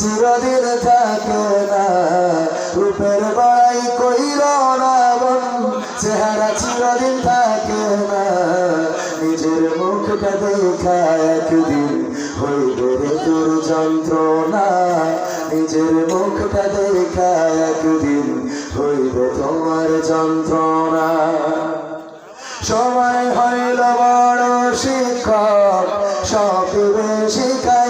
চিরদিন থাকে না। রূপের বাড়াই কইর না বোন চেহারা চিরদিন থাকে না। নিজের মুখটা দেখা একদিন হইবে রে তোর যন্ত্রণা। নিজের মুখটা দেখা একদিন হইবে তোমার সময় হইল বড় শিক্ষক সপিবে শিখাইয়া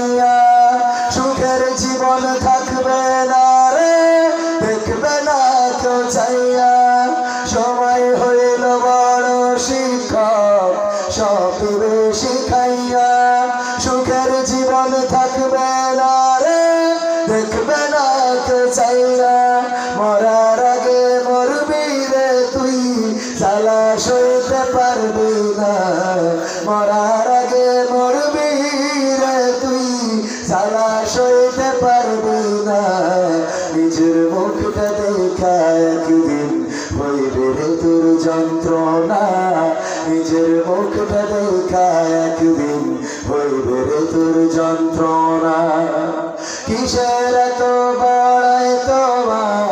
শিখাইয়া সুখের জীবন থাকবে না রে, দেখবে না কেউ চাইয়া মরার আগে মরবি রে তুই, জ্বালা সইতে পারবি না। মরার আগে মরবি রে তুই, জ্বালা সইতে পারবি না। নিজের মুখটা দেখা একদিন হইবে রে তোর যন্ত্রণা। নিজের মুখটা দেখা একদিন হইবে রে তোর যন্ত্রণা। কিসের এত বড়াই তোমার?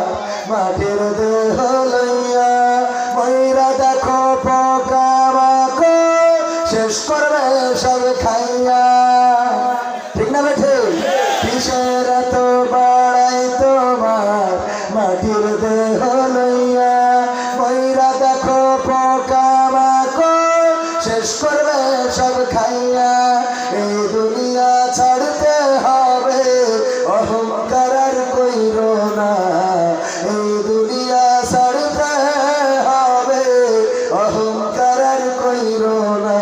মাটির দেহ লইয়া দেখো পোকা শেষ করবে সব খাইয়া। ঠিক না বেঠে? কিসের এত বড়াই তোমার? মাটির করবে সব খাইয়া, এই দুনিয়া ছাড়তে হবে, অহংকার আর কইর না। এই দুনিয়া ছাড়তে হবে, অহংকার আর কইর না।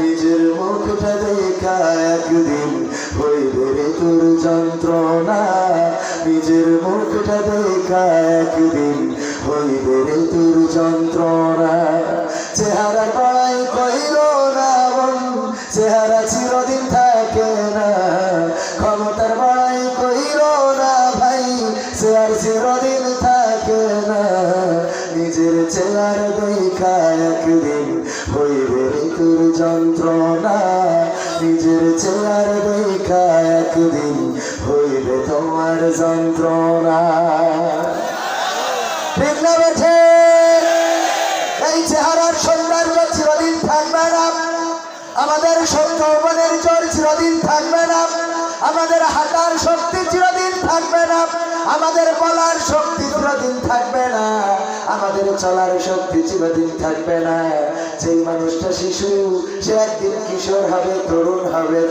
নিজের মুখটা দেখা একদিন হইবে রে তোর যন্ত্রণা। নিজের মুখটা দেখা একদিন হইবে রে তোর যন্ত্রণা। চেয়ার দেখা একদিন হইবে তোর যন্ত্রণা, নিজের চেয়ার দেখা একদিন হইবে তোমার যন্ত্রণা। ঠিক না বেঠে? এই চেহারার থাকবে না। আমাদের সৌন্দর্যের জোর চিরদিন থাকবে না। আমাদের হাঁটার শক্তি চিরদিন থাকবে না। আমাদের বলার শক্তি চিরদিন থাকবে না। আমাদের চলার শক্তি চিরদিন থাকবে না। সেই মানুষটা শিশু, সে একদিন কিশোর হবে, তরুণ হবে